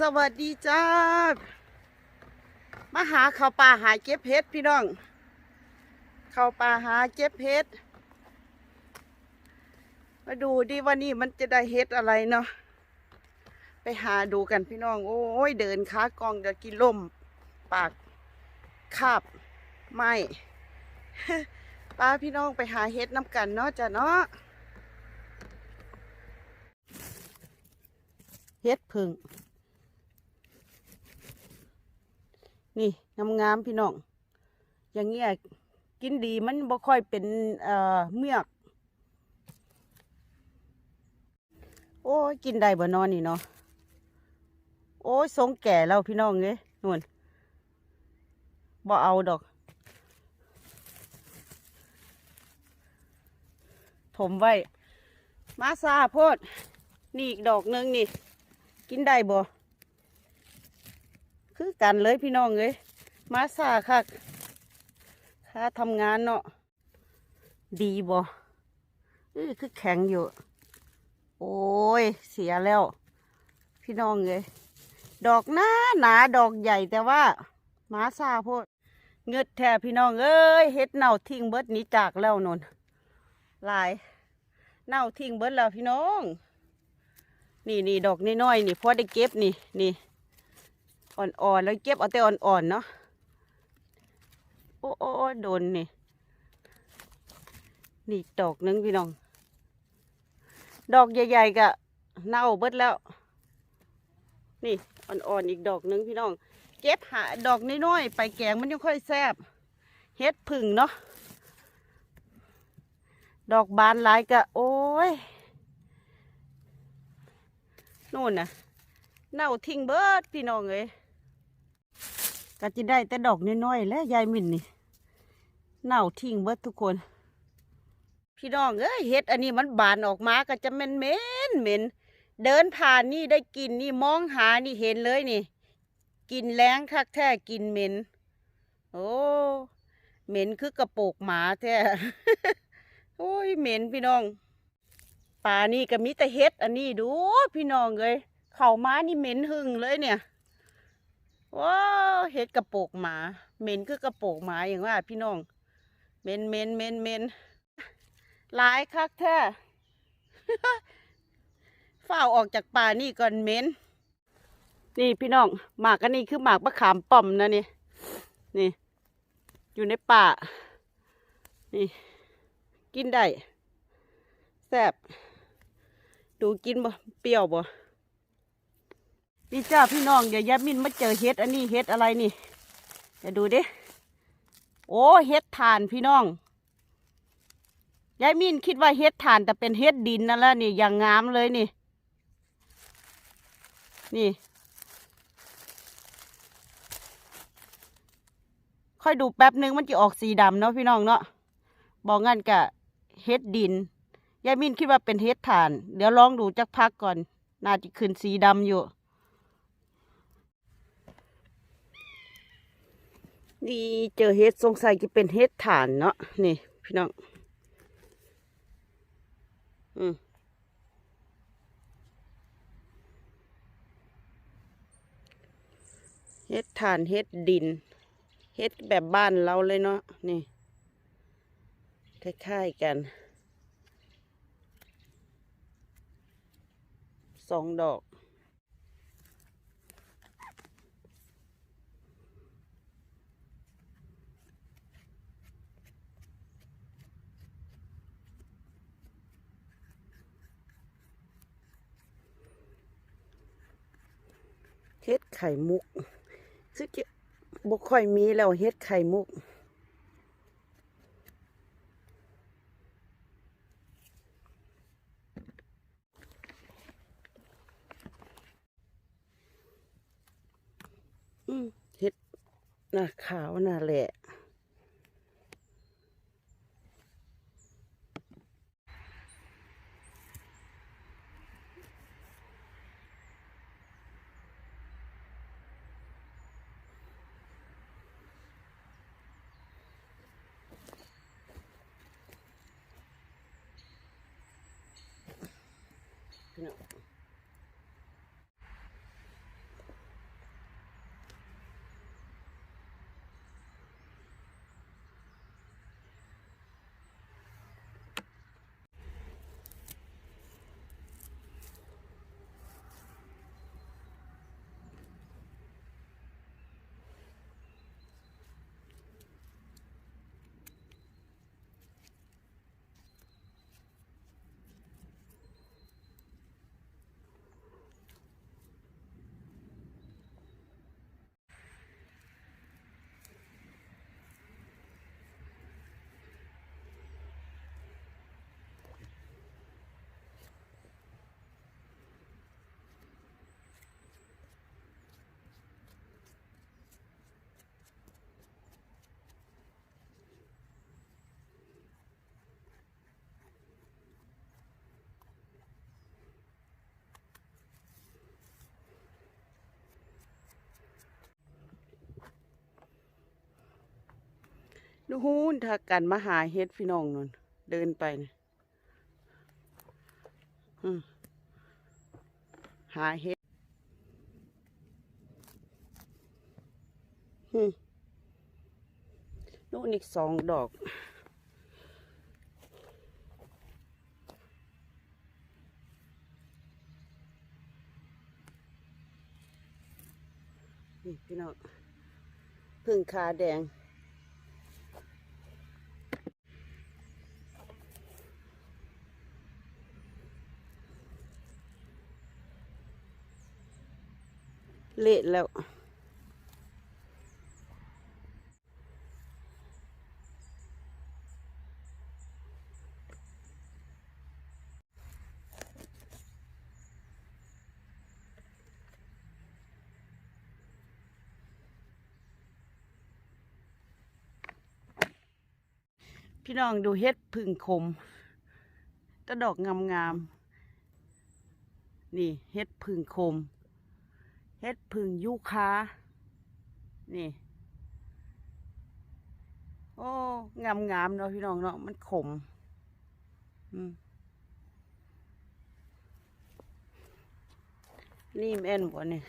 สวัสดีจ้ามาหาข้าวปลาหาเก็บเห็ดพี่น้องข้าวปลาหาเก็บเห็ดมาดูดิวันนี้มันจะได้เห็ดอะไรเนาะไปหาดูกันพี่น้อง โอ้ยเดินขากองจะกินลมปากคาบไม่ป้าพี่น้องไปหาเห็ดน้ำกันเนาะจ้ะเนาะเห็ดผึ่ง นี่งามๆพี่น้อง อย่างเงี้ยกินดีมันบ่ค่อยเป็นเอ่อเมือก โอ้กินได้บ่นอนนี่เนาะ โอ้ยทรงแก่แล้วพี่น้องเอ้ยนู่นบ่เอาดอก ถมไว้ มาซาโพด นี่อีกดอกหนึงนี่ กินได้บ่ คือกันเลยพี่น้องเอ้ยมาซาค่ะค่าทำงานเนาะดีบ่เอ้ยคือแข็งอยู่ โอ้ย เสียแล้ว พี่น้องเอ้ยดอกหน้าหนาดอกใหญ่แต่ว่ามาซาโพดเงืดแท้พี่น้องเอ้ยเฮ็ดเน่าทิ้งเบิดนี้จากแล้วนนลายเน่าทิ้งเบิดแล้วพี่น้อง นี่นี่ดอกน้อยๆนี่พอได้เก็บนี่นี่ อ่อนๆแล้วเก็บเอาแต่อ่อนๆเนาะโอ้โอ้โดนนี่นี่ดอกหนึงพี่น้อง ดอกใหญ่ๆก็เน่าเบิดแล้ว นี่อ่อนๆอีกดอกหนึงพี่น้อง เก็บหาดอกน้อยๆไปแกงมันยังค่อยแซ่บเฮ็ดผึ่งเนาะดอกบานหลายก็โอ้ยนู่นน่ะ เน่าทิ้งเบิดพี่น้องเอ้ย ก็จะได้แต่ดอกน้อยๆและยายมินนี่เน่าทิ้งเบิดทุกคน พี่น้องเอ้ยเห็ดอันนี้มันบานออกมาก็จะเหม็นเหม็นเหม็นเดินผ่านนี่ได้กินนี่มองหานี่เห็นเลยนี่ กินแรงคักแท้กินเหม็นโอ้เหม็นคือกระโปกหมาแท้โอ้ยเหม็นพี่น้องป่านี่ก็มีแต่เห็ดอันนี้ดูพี่น้องเลยเข่าม้านี่เหม็นหึงเลยเนี่ย ว้าวเห็ดกระโปกหมาเหม็นคือกระโปกหมาอย่างว่าพี่น้องเหม็นเหม็นเหม็นเหม็นหลายคักแท้เฝ้าออกจากป่านี่ก่อนเหม็นนี่พี่น้องหมากอันนี้คือหมากมะขามป้อมนะนี่นี่ อยู่ในป่า นี่ กินได้แซ่บดูกินบ่เปรี้ยวบ่ นี่จ้าพี่น้องเดี๋ยวยามินมาเจอเห็ดอันนี้เห็ดอะไรนี่เดี๋ยวดูดิโอ้เห็ดถ่านพี่น้องยายมินคิดว่าเห็ดถ่านแต่เป็นเห็ดดินนั่นแหละนี่อย่างงามเลยนี่ นี่ ค่อยดูแป๊บนึงมันจะออกสีดำเนาะพี่น้องเนาะบอกงั้นกะเฮ็ดดินยายมินคิดว่าเป็นเฮ็ดถ่าน เดี๋ยวลองดูจักพักก่อน น่าจะขึ้นสีดำอยู่ นี่เจอเฮ็ดสงสัยจะเป็นเฮ็ดถ่านเนาะนี่พี่น้อง อืมเฮ็ดถ่านเฮ็ดดิน เฮ็ดแบบบ้านเราเลยเนาะนี่คล้ายๆกันสองดอก เฮ็ดไข่มุกซึ่งจะบ่ค่อยมีแล้วเฮ็ดไข่มุก อืมเฮ็ดหน้าขาวหน้าแหละ พี่น้อง นู่นถ้ากันมาหาเฮ็ดพี่น้องนู่นเดินไปนะอืมหาเฮ็ดนู่นอีกสองดอกนี่พี่น้องพึ่งขาแดง เละแล้ว พี่น้องดูเฮ็ดพึ่งคมตะดอกงามๆ นี่เฮ็ดพึ่งคม เฮ็ดพึ่งยูคานี่ โอ้งามงามๆเนาะพี่น้องเนาะมันขม อืมนี่แม่นบ่เนี่ย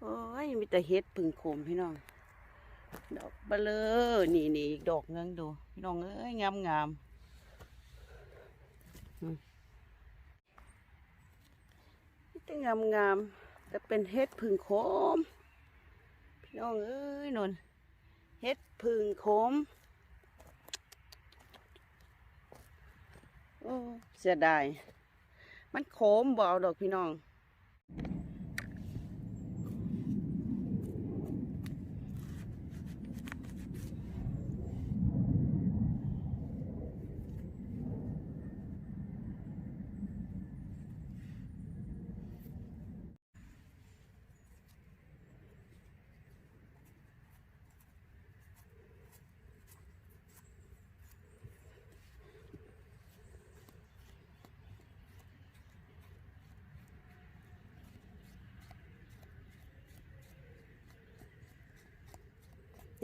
โอ้ยมีแต่เฮ็ดพึ่งขมพี่น้อง ดอกเบลอนี่นี่อีกดอกนึงดู พี่น้องเอ้ยงามงามๆอืมนี่แต่งามงามๆ จะเป็นเฮ็ดพึ่งโคม พี่น้องเอ้ยนนเฮ็ดพึ่งโคมโอ้เสียดายมันโคมบ่เอาดอกพี่น้อง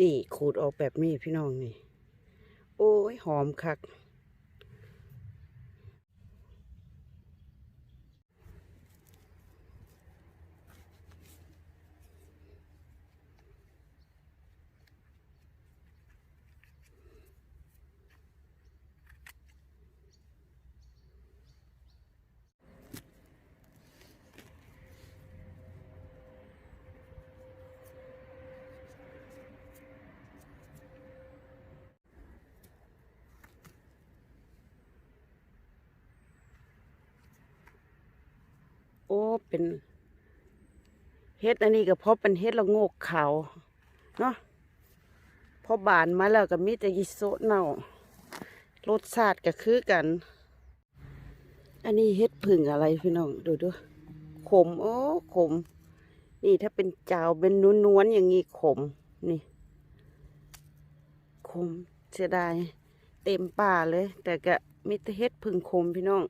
นี่ขูดออกแบบนี้พี่น้องนี่ โอ้ยหอมคัก อ้เป็นเฮ็ดอันนี้ก็เพราะเป็นเฮ็ดละโงกขาวเนาะพอบานมาแล้วก็มีแต่ยิโซเน่ารสชาติก็คือกัน อันนี้เฮ็ดผึ่งอะไรพี่น้องดูดูขมโอ้ขม นี่ถ้าเป็นจาวเป็นนวลๆอย่างนี้ขมนี่ ขมเสียดายเต็มป่าเลย แต่ก็มีแต่เฮ็ดผึ่งขมพี่น้อง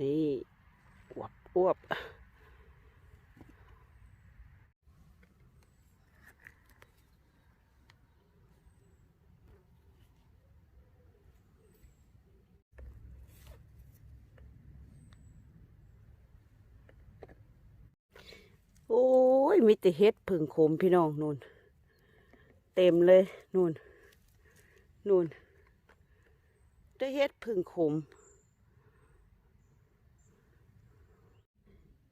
นี่อวบอวบโอ้ยมีแต่เฮ็ดผึ่งโขมพี่น้องนู่นเต็มเลยนู่นนู่นได้เฮ็ดผึ่งโขม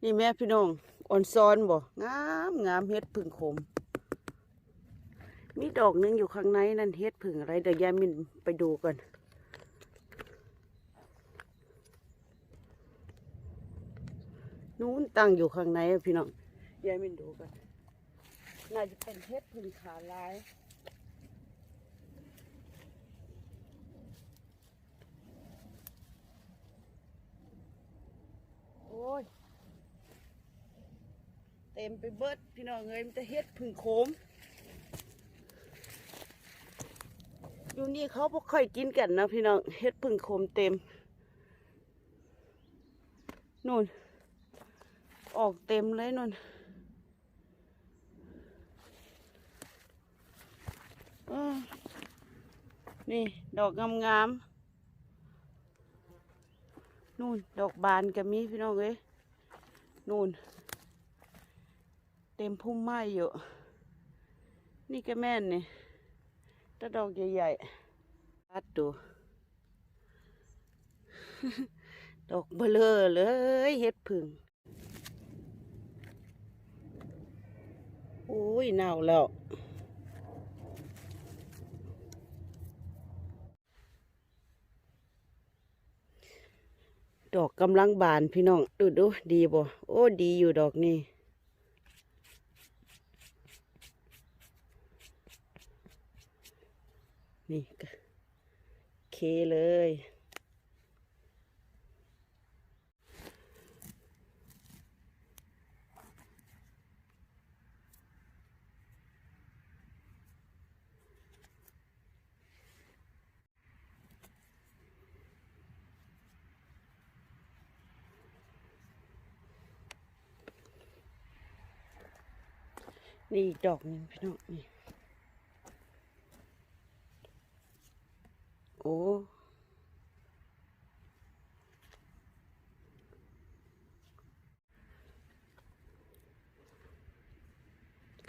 นี่แม่พี่น้องอ่อนซ้อนบ่งามงามเฮ็ดผึ่งขม มีดอกหนึงอยู่ข้างในนั่นเฮ็ดผึ่งอะไรเดี๋ยวยายมินไปดูก่อนนู้นตั้งอยู่ข้างในพี่น้องยายมินดูก่อนน่าจะเป็นเฮ็ดผึ่งขาลายโอ้ย เต็มไปเบิดพี่น้องเอ้ยมันจะเฮ็ดผึ่งโคมอยู่นี่เขาบ่ค่อยกินกันนะพี่น้องเฮ็ดผึ่งโคมเต็มนู่น ออกเต็มเลยนู่นนี่ ดอกงามๆนู่น ดอกบานก็มีพี่น้องเอ้ยนู่น เต็มพุ่มไม้อยู่ นี่ก็แม่นนี่ถ้าดอกใหญ่ๆปัดดู ดอกเบลอเลยเฮ็ดผึ่งโอ้ยหนาวแล้ว ดอกกำลังบานพี่น้อง ดูดูดีบ่ โอ้ดีอยู่ดอกนี่ นี่ก็เคเลย นี่อีกดอกหนึ่งพี่น้องนี่ อ้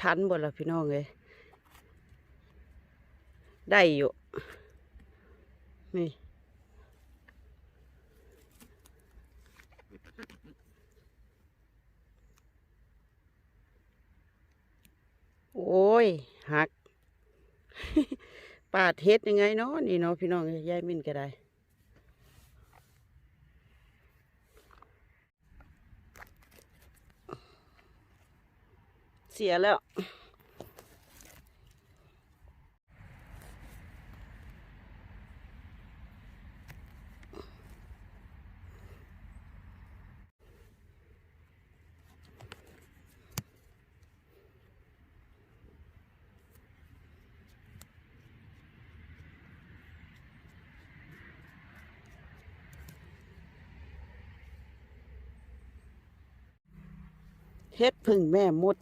ทันบ่ล่ะพี่น้องเลยได้อยู่ นี่โอ้ย หัก ปาดเฮ็ดยังไงเนาะนี่เนาะพี่น้องยยายมินก็ได้เสียแล้ว เฮ็ดพึ่งแม่มด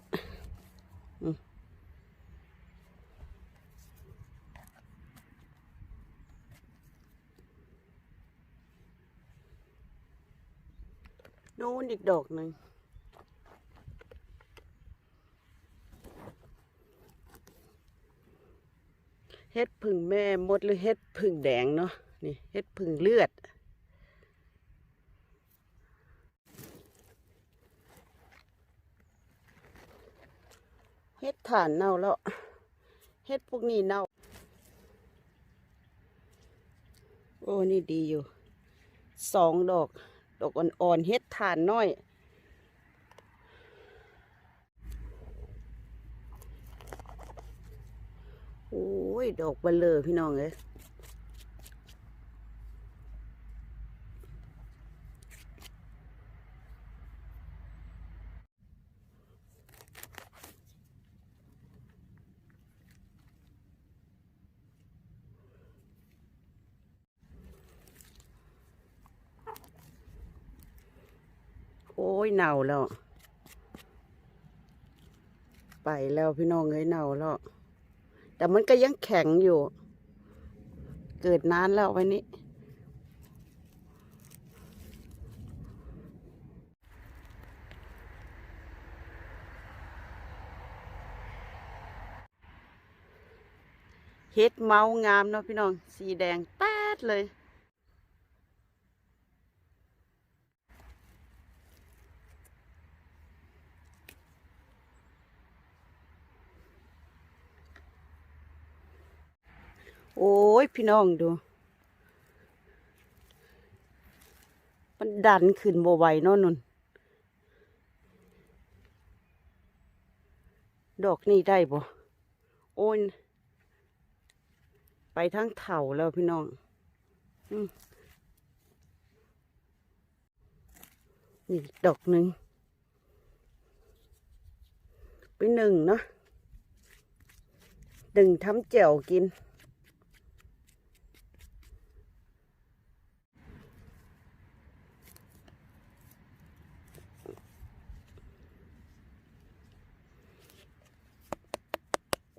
นู่นอีกดอกหนึ่งเฮ็ดพึ่งแม่มดหรือเฮ็ดพึ่งแดงเนาะนี่เฮ็ดพึ่งเลือด ฮ็ดฐานเน่าแล้วเฮ็ดพวกนี้เน่า โอ้นี่ดีอยู่สองดอก ดอกอ่อนๆเฮ็ดฐานน้อย โอ้ย ดอกเบลเลอพี่น้องเอ้ย โอ้ยเน่าแล้ว ไปแล้วพี่น้องเอ้ยเน่าแล้ว แต่มันก็ยังแข็งอยู่ เกิดนานแล้วไว้นี้ เฮ็ดเมางามเนาะพี่น้อง สีแดงแป๊ดเลย โอ้ยพี่น้องดู มันดันขึ้นบ่ไหวเนาะนุ่น ดอกนี่ได้บ่โอ้ยไปทั้งเถ่าแล้วพี่น้องนี่ดอกหนึ่งไปหนึ่งเนาะดึงทำแจ่วกิน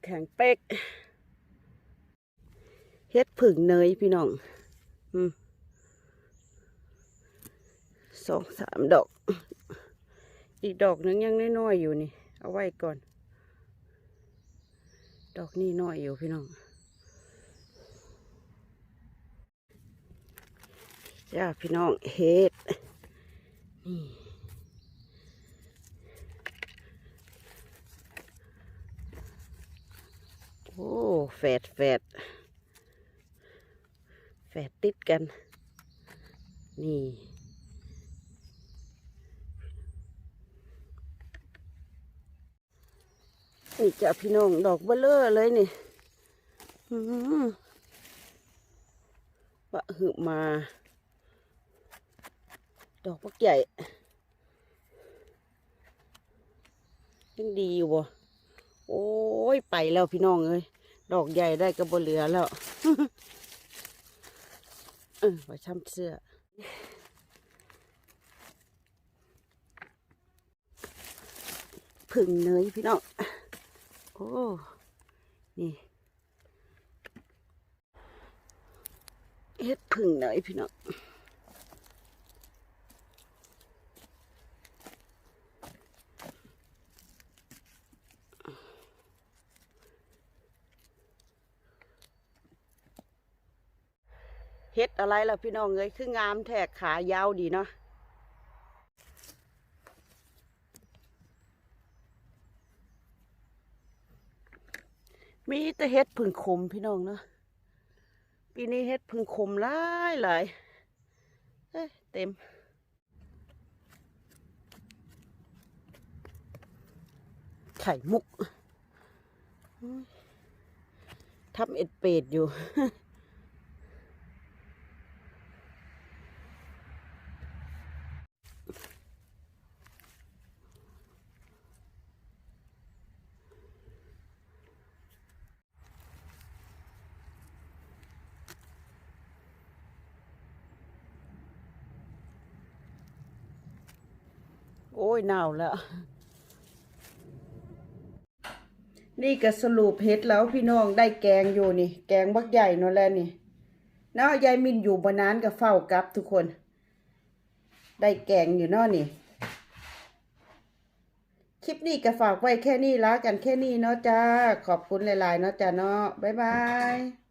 แข็งเป๊กเฮ็ดผึ่งเนยพี่น้องอสองสามดอก อีกดอกหนึงยังน้อยๆอยู่นี่ เอาไว้ก่อน ดอกนี่น้อยอยู่พี่น้องจ้าพี่น้องเฮ็ดนี่ โอ้แฝดแฝดแฝดติดกัน นี่ นี่จ้ะพี่น้อง ดอกเบลเลอร์เลยนี่อื้อหือวะหึมา ดอกพักใหญ่ยังดีอยู่บ่ โอ้ย ไปแล้วพี่น้องเอ้ย ดอกใหญ่ได้ก็บ่เหลือแล้วเออไว้ช้ำเสื้อผึ่งเนยพี่น้อง โอ้ นี่เฮ็ดผึ่งเนยพี่น้อง เฮ็ดอะไรล่ะพี่น้องเอ้ยคืองามแทกขายาวดีเนาะมีแต่เฮ็ดผึ่งคมพี่น้องเนาะปีนี้เฮ็ดผึ่งคมหลายหลายเอ้ยเต็มไข่มุกทำเอ็ดเป็ดอยู่ โอ้ยหนาวแล้ว นี่ก็สรุปเฮ็ดแล้วพี่น้องได้แกงอยู่นี่ แกงบักใหญ่นั่นแหละนี่เนาะยายมินอยู่บนนั้นก็เฝ้ากับทุกคน ได้แกงอยู่นาะนี่ คลิปนี้ก็ฝากไว้แค่นี้ละกันแค่นี้เนาะจ้า ขอบคุณหลายๆเนาะจ้าเนาะบ๊ายบาย